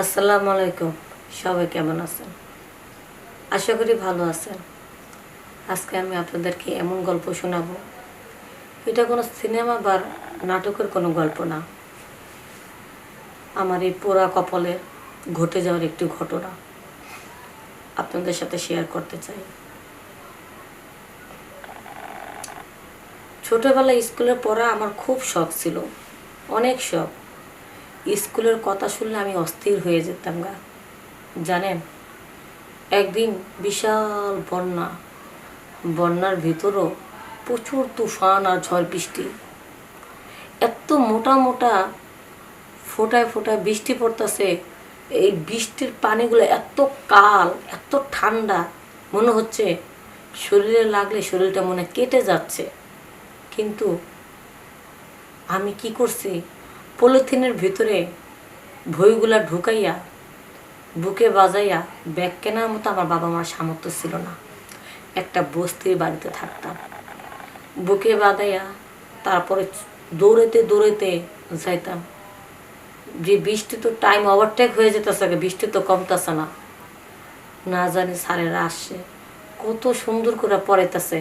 আসসালামু আলাইকুম। সবাই কেমন আছেন? আশা করি ভালো আছেন। আজকে আমি আপনাদেরকে এমন গল্প শোনাবো। এটা কোনো সিনেমা বা নাটকের কোনো গল্প না। আমার এই পোড়া কপালে ঘটে যাওয়ার একটি ঘটনা আপনাদের সাথে শেয়ার করতে চাই। ছোটোবেলায় স্কুলে পড়া আমার খুব শখ ছিল। অনেক শখ। স্কুলের কথা শুনলে আমি অস্থির হয়ে যেতাম গা। জানেন, একদিন বিশাল বন্যা। বন্যার ভিতরও প্রচুর তুফান আর ঝড় বৃষ্টি। এত মোটা মোটা ফোটায় ফোটায় বৃষ্টি পড়তেছে, এই বৃষ্টির পানিগুলো এত কাল, এত ঠান্ডা, মনে হচ্ছে শরীরে লাগলে শরীরটা মনে কেটে যাচ্ছে। কিন্তু আমি কি করছি? পলিথিনের ভিতরে বইগুলা ঢুকাইয়া, বুকে বাজাইয়া ব্যাগ কেনার মতো আমার বাবা মার সামর্থ্য ছিল না। একটা বস্তির বাড়িতে থাকতাম। বুকে বাঁধাইয়া তারপরে দৌড়াইতে দৌড়াইতে যাইতাম। যে বৃষ্টি তো টাইম ওভারটেক হয়ে যেতেছে বৃষ্টি তো কমতেছে না। না জানি স্যারেরা আসছে। কত সুন্দর করে পড়াইতেছে।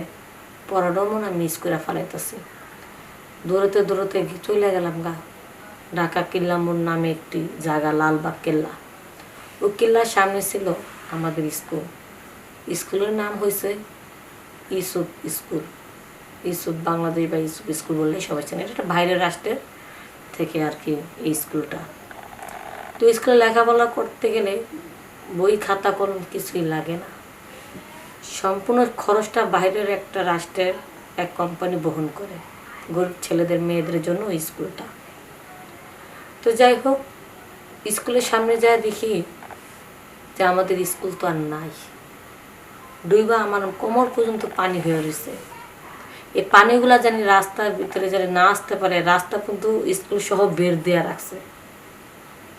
পড়াটাও মনে মিস করে ফেলাইতেছে। দৌড়াতে দৌড়াতে চলে গেলাম গা। ঢাকা কিল্লা মোড় নামে একটি জায়গা, লালবাগ কেল্লা। ওই কেল্লার সামনে ছিল আমাদের স্কুল। স্কুলের নাম হয়েছে ইসুফ স্কুল। ইসুফ বাংলাদেশ বা ইসুফ স্কুল বললে সবাই চেনে। এটা বাইরের রাষ্ট্রের থেকে আর কি এই স্কুলটা। তো স্কুলে লেখাপড়া করতে গেলে বই, খাতা, কলম কিছুই লাগে না। সম্পূর্ণ খরচটা বাইরের একটা রাষ্ট্রের এক কোম্পানি বহন করে। গরিব ছেলেদের, মেয়েদের জন্য ওই স্কুলটা। তো যাই হোক, স্কুলের সামনে যায় দেখি যে আমাদের স্কুল তো আর নাই। ডুইবা আমার কোমর পর্যন্ত পানি হয়ে রয়েছে। এই পানিগুলা জানি রাস্তার ভিতরে জানি না আসতে পারে, রাস্তা কিন্তু স্কুল সহ বের দেওয়া রাখছে।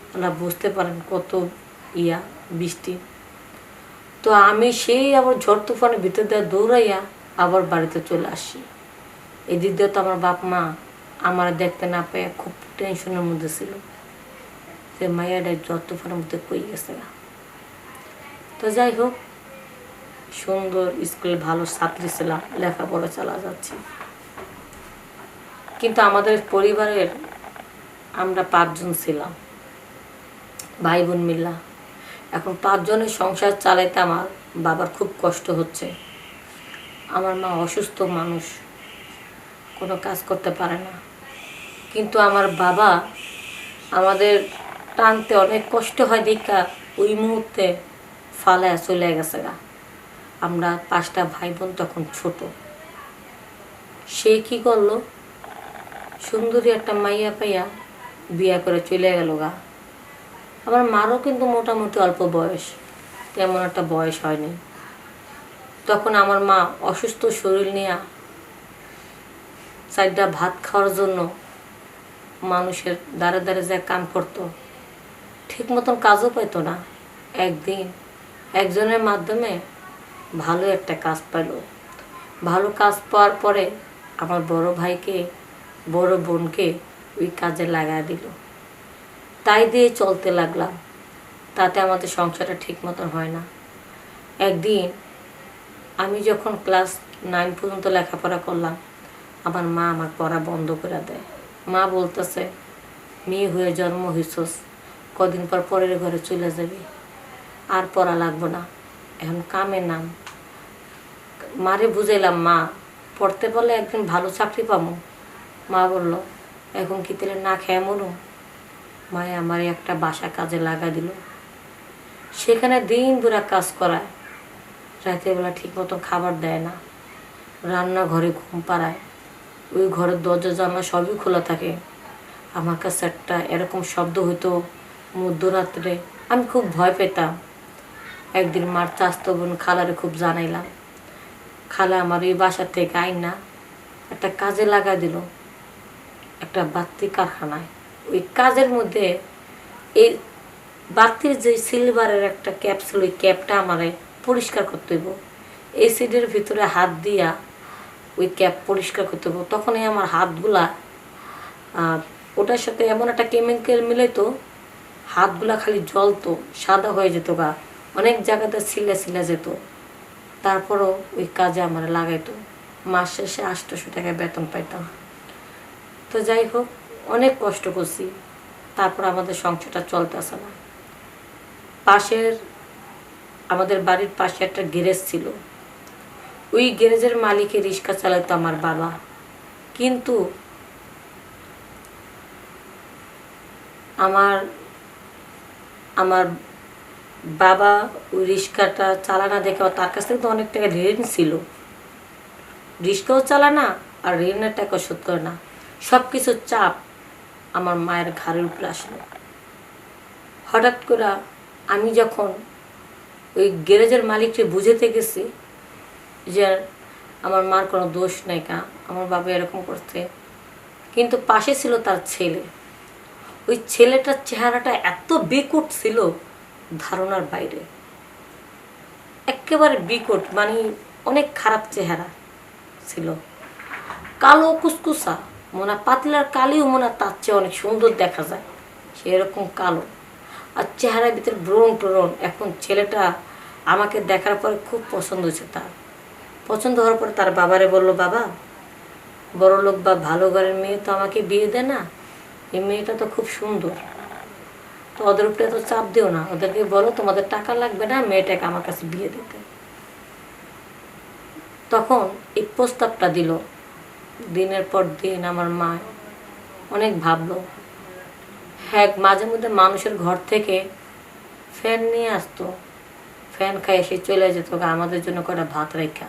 আপনারা বুঝতে পারেন কত ইয়া, বৃষ্টি। তো আমি সেই আবার ঝড় তুফানের ভিতর দিয়ে দৌড়াইয়া আবার বাড়িতে চলে আসি। এদিক দিয়ে তো আমার বাপ মা আমার দেখতে না পেয়ে খুব টেনশনের মধ্যে ছিল। যে মাইয়াটা ঝড় ফোনের মধ্যে কই গেছে না তো যাই হোক, সুন্দর স্কুলে ভালো ছাত্রী ছিলাম, লেখাপড়া চালা যাচ্ছে। কিন্তু আমাদের পরিবারের আমরা পাঁচজন ছিলাম ভাই বোন মিল্লা এখন পাঁচজনের সংসার চালাইতে আমার বাবার খুব কষ্ট হচ্ছে। আমার মা অসুস্থ মানুষ, কোনো কাজ করতে পারে না। কিন্তু আমার বাবা আমাদের টানতে অনেক কষ্ট হয় দেখা ওই মুহূর্তে ফালায় চলে গেছে গা। আমরা পাঁচটা ভাই বোন তখন ছোট। সে কি করল? সুন্দরী একটা মাইয়া পাইয়া বিয়া করে চলে গেল গা। আমার মারও কিন্তু মোটামুটি অল্প বয়স, তেমন একটা বয়স হয়নি। তখন আমার মা অসুস্থ শরীর নিয়ে চারটা ভাত খাওয়ার জন্য মানুষের দ্বারে দ্বারে যা কাম করতো ঠিক মতন কাজও পাইতো না। একদিন একজনের মাধ্যমে ভালো একটা কাজ পাইলো। ভালো কাজ পাওয়ার পরে আমার বড় ভাইকে, বড় বোনকে ওই কাজে লাগাই দিল। তাই দিয়ে চলতে লাগলাম। তাতে আমাদের সংসারটা ঠিক মতন হয় না। একদিন আমি যখন ক্লাস নাইন পর্যন্ত লেখাপড়া করলাম, আমার মা আমার পড়া বন্ধ করে দেয়। মা বলতেছে, মেয়ে হয়ে জন্ম হইছস, কদিন পর পরের ঘরে চলে যাবি। আর পড়া লাগবো না। এখন কামের নাম। মারে বুঝাইলাম, মা, পড়তে বলে একদিন ভালো চাকরি পাবো মা বলল, এখন কি তাহলে না খেয়ে মরু? মায়ে আমার একটা বাসা কাজে লাগা দিল। সেখানে দিন দুরা কাজ করায়। রাতের বেলা ঠিক মতো খাবার দেয় না। রান্নাঘরে ঘুম পাড়ায়। ওই ঘরের দরজা, জানলা সবই খোলা থাকে। আমার কাছে একটা এরকম শব্দ হইতো মধ্যরাত্রে। আমি খুব ভয় পেতাম। একদিন মার চাস্তো বোন খালারে খুব জানাইলাম। খালা আমার এই বাসার থেকে আইন না, একটা কাজে লাগা দিল। একটা বাত্তি কারখানায়। ওই কাজের মধ্যে এই বাতির যে সিলভারের একটা ক্যাপ ছিল ওই ক্যাপটা আমারে পরিষ্কার করতে হইব। এসিডের ভিতরে হাত দিয়া ওই ক্যাপ পরিষ্কার করতে হবে। তখনই আমার হাতগুলা ওটার সাথে এমন একটা কেমিক্যাল মিলাইতো, হাতগুলা খালি জ্বলতো, সাদা হয়ে যেত গা, অনেক জায়গাতে ছিলে ছিলে যেত। তারপরও ওই কাজে আমার লাগাইতো। মাস শেষে আটশোশো টাকা বেতন পাইতাম। তো যাই হোক, অনেক কষ্ট করছি। তারপর আমাদের সংসারটা চলতে চলতেছে না। পাশের, আমাদের বাড়ির পাশে একটা গ্যারেজ ছিল। ওই গ্যারেজের মালিকে রিক্সা চালাতো আমার বাবা। কিন্তু আমার আমার বাবা ওই রিক্সাটা চালানা দেখে তার কাছ থেকে তো অনেক টাকা ঋণ ছিল। রিক্সাও চালানা আর ঋণের টাকা শোধ করে না। সব কিছুর চাপ আমার মায়ের ঘাড়ের উপরে আসলো। হঠাৎ করে আমি যখন ওই গ্যারেজের মালিককে বুঝেতে গেছি যে আমার মার কোনো দোষ নেই কা, আমার বাবা এরকম করছে। কিন্তু পাশে ছিল তার ছেলে। ওই ছেলেটার চেহারাটা এত বিকট ছিল ধারণার বাইরে। একেবারে বিকট মানে অনেক খারাপ চেহারা ছিল। কালো কুসকুসা, মনে পাতলার কালিও মনে তার চেয়ে অনেক সুন্দর দেখা যায়। সে সেরকম কালো। আর চেহারার ভিতরে ব্রণ ট্রণ এখন ছেলেটা আমাকে দেখার পরে খুব পছন্দ হয়েছে তার। পছন্দ হওয়ার পরে তার বাবারে বলল, বাবা, বড় লোক বা ভালো ঘরের মেয়ে তো আমাকে বিয়ে দেয় না। এই মেয়েটা তো খুব সুন্দর। তো ওদের উপরে এত চাপ দিও না। ওদেরকে বলো, তোমাদের টাকা লাগবে না, মেয়েটাকে আমার কাছে বিয়ে দিতে। তখন এই প্রস্তাবটা দিল। দিনের পর দিন আমার মা অনেক ভাবলো। হ্যাঁ মাঝে মধ্যে মানুষের ঘর থেকে ফ্যান নিয়ে আসতো। ফ্যান খাই এসে চলে যেত। আমাদের জন্য কটা ভাত রেখা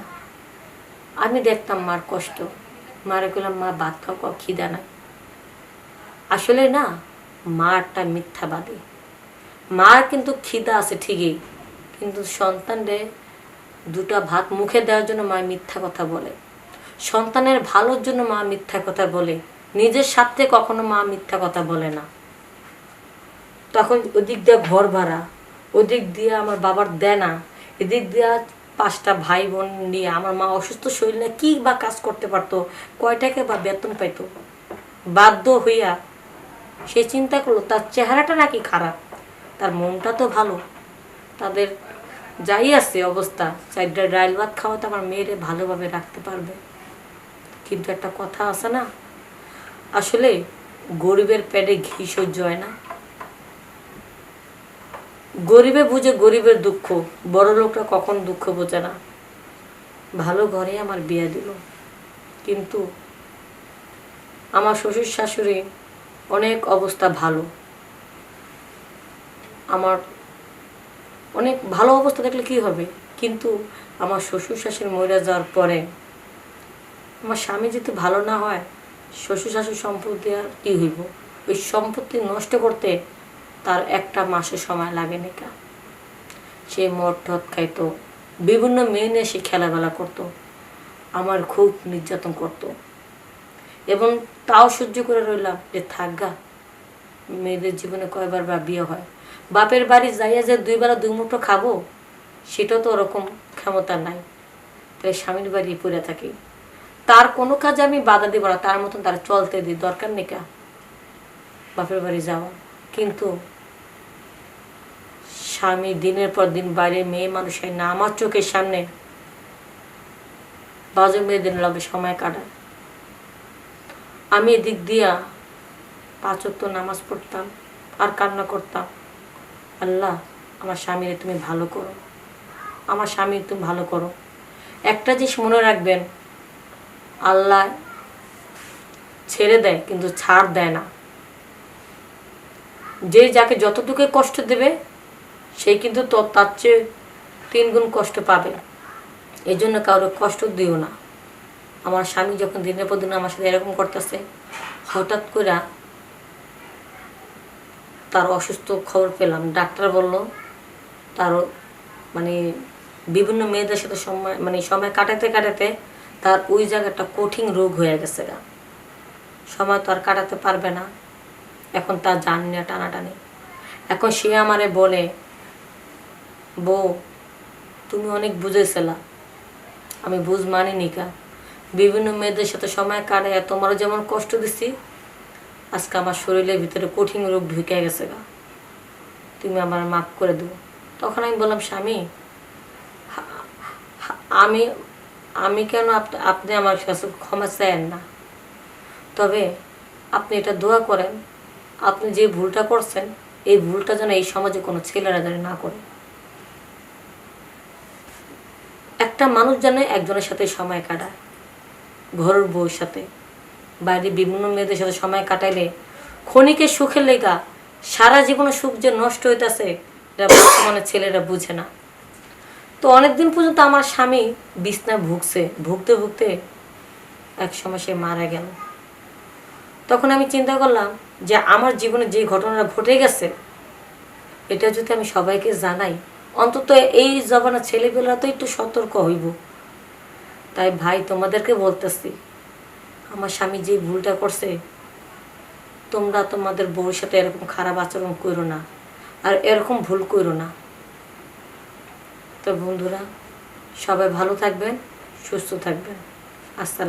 আমি দেখতাম মার কষ্ট। মারে বললাম মা খাও খাও খিদা নাই। আসলে না মারটা মিথ্যাবাদী। মার কিন্তু খিদা আছে ঠিকই, কিন্তু সন্তানরে দুটা ভাত মুখে দেওয়ার জন্য মা মিথ্যা কথা বলে। সন্তানের ভালোর জন্য মা মিথ্যা কথা বলে। নিজের স্বার্থে কখনো মা মিথ্যা কথা বলে না। তখন ওদিক দিয়ে ঘর ভাড়া, ওদিক দিয়ে আমার বাবার দেনা, এদিক দিয়ে পাঁচটা ভাই বোন নিয়ে আমার মা অসুস্থ শরীরে কি বা কাজ করতে পারতো, কয়টাকে বা বেতন পাইতো? বাধ্য হইয়া সে চিন্তা করল, তার চেহারাটা নাকি খারাপ, তার মনটা তো ভালো। তাদের যাই আছে অবস্থা, চারটা ডাইল ভাত খাওয়াতে আমার মেয়েরে ভালোভাবে রাখতে পারবে। কিন্তু একটা কথা আছে না, আসলে গরিবের পেটে ঘি সহ্য হয় না। গরিবে বুঝে গরিবের দুঃখ, বড় লোকরা কখন দুঃখ বোঝে না। ভালো ঘরে আমার বিয়ে দিল। কিন্তু আমার শ্বশুর শাশুড়ি অনেক অবস্থা ভালো। আমার অনেক ভালো অবস্থা দেখলে কি হবে? কিন্তু আমার শ্বশুর শাশুড়ি মরে যাওয়ার পরে আমার স্বামী যদি ভালো না হয়, শ্বশুর শাশুর সম্পত্তি আর কী হইব? ওই সম্পত্তি নষ্ট করতে তার একটা মাসে সময় লাগে নাকা সে মদ টদ খাইতো, বিভিন্ন মেয়ে নিয়ে সে খেলাধুলা করতো, আমার খুব নির্যাতন করতো। এবং তাও সহ্য করে রইলাম যে থাকগা মেয়েদের জীবনে কয়বার বা বিয়ে হয়। বাপের বাড়ি যাইয়া যে দুই বেলা দুই মুঠো খাব সেটাও তো ওরকম ক্ষমতা নাই। তাই স্বামীর বাড়ি পড়ে থাকি। তার কোনো কাজে আমি বাধা দিব না, তার মতন তার চলতে দিই, দরকার নেই কা। বাপের বাড়ি যাওয়া। কিন্তু স্বামী দিনের পর দিন বাইরে মেয়ে মানুষের না আমার চোখের সামনে বাজে মেয়েদের লগে সময় কাটায়। আমি এদিক দিয়া পাঁচক নামাজ পড়তাম আর কান্না করতাম। আল্লাহ, আমার স্বামীরে তুমি ভালো করো। আমার স্বামী তুমি ভালো করো। একটা জিনিস মনে রাখবেন, আল্লাহ ছেড়ে দেয় কিন্তু ছাড় দেয় না। যে যাকে যতটুকু কষ্ট দেবে সেই কিন্তু তার চেয়ে তিন গুণ কষ্ট পাবে এই জন্য কারও কষ্ট দিও না। আমার স্বামী যখন দিনের পর দিন আমার সাথে এরকম করতেছে, হঠাৎ করে তার অসুস্থ খবর পেলাম। ডাক্তার বলল, তার মানে বিভিন্ন মেয়েদের সাথে সময় মানে সময় কাটাতে কাটাতে তার ওই জায়গাটা কঠিন রোগ হয়ে গেছে গা। সময় তো আর কাটাতে পারবে না। এখন তার জান নিয়ে টানাটানি। এখন সে আমারে বলে, বউ, তুমি অনেক বুঝেছিলা। আমি বুঝ মানিনি কা। বিভিন্ন মেয়েদের সাথে সময় কাটায় তোমারও যেমন কষ্ট দিছি, আজকে আমার শরীরের ভিতরে কঠিন রোগ ঢুকে গেছে গা। তুমি আমার মাফ করে দেবো তখন আমি বললাম, স্বামী আমি আমি কেন আপনি আমার কাছে ক্ষমা চাইেন না? তবে আপনি এটা দোয়া করেন আপনি যে ভুলটা করছেন, এই ভুলটা যেন এই সমাজে কোনো ছেলেরা যেন না করে। একটা মানুষ যেন একজনের সাথে সময় কাটায়, ঘরের বউর সাথে, বাইরে বিভিন্ন মেয়েদের সাথে সময় কাটাইলে ক্ষণিকের সুখের লেগা সারা জীবনে সুখ যে নষ্ট হইতেছে, এটা বর্তমানে ছেলেরা বুঝে না। তো অনেকদিন পর্যন্ত আমার স্বামী বিছনায় ভুগছে, ভুগতে ভুগতে এক সময় সে মারা গেল। তখন আমি চিন্তা করলাম যে আমার জীবনে যে ঘটনাটা ঘটে গেছে, এটা যদি আমি সবাইকে জানাই, অন্তত এই জবানা ছেলেপেলেরা তো একটু সতর্ক হইব। তাই ভাই, তোমাদেরকে বলতেছি, আমার স্বামী যে ভুলটা করছে, তোমরা তোমাদের বউর সাথে এরকম খারাপ আচরণ করো না, আর এরকম ভুল করো না। তো বন্ধুরা, সবাই ভালো থাকবেন, সুস্থ থাকবেন। আসসালাম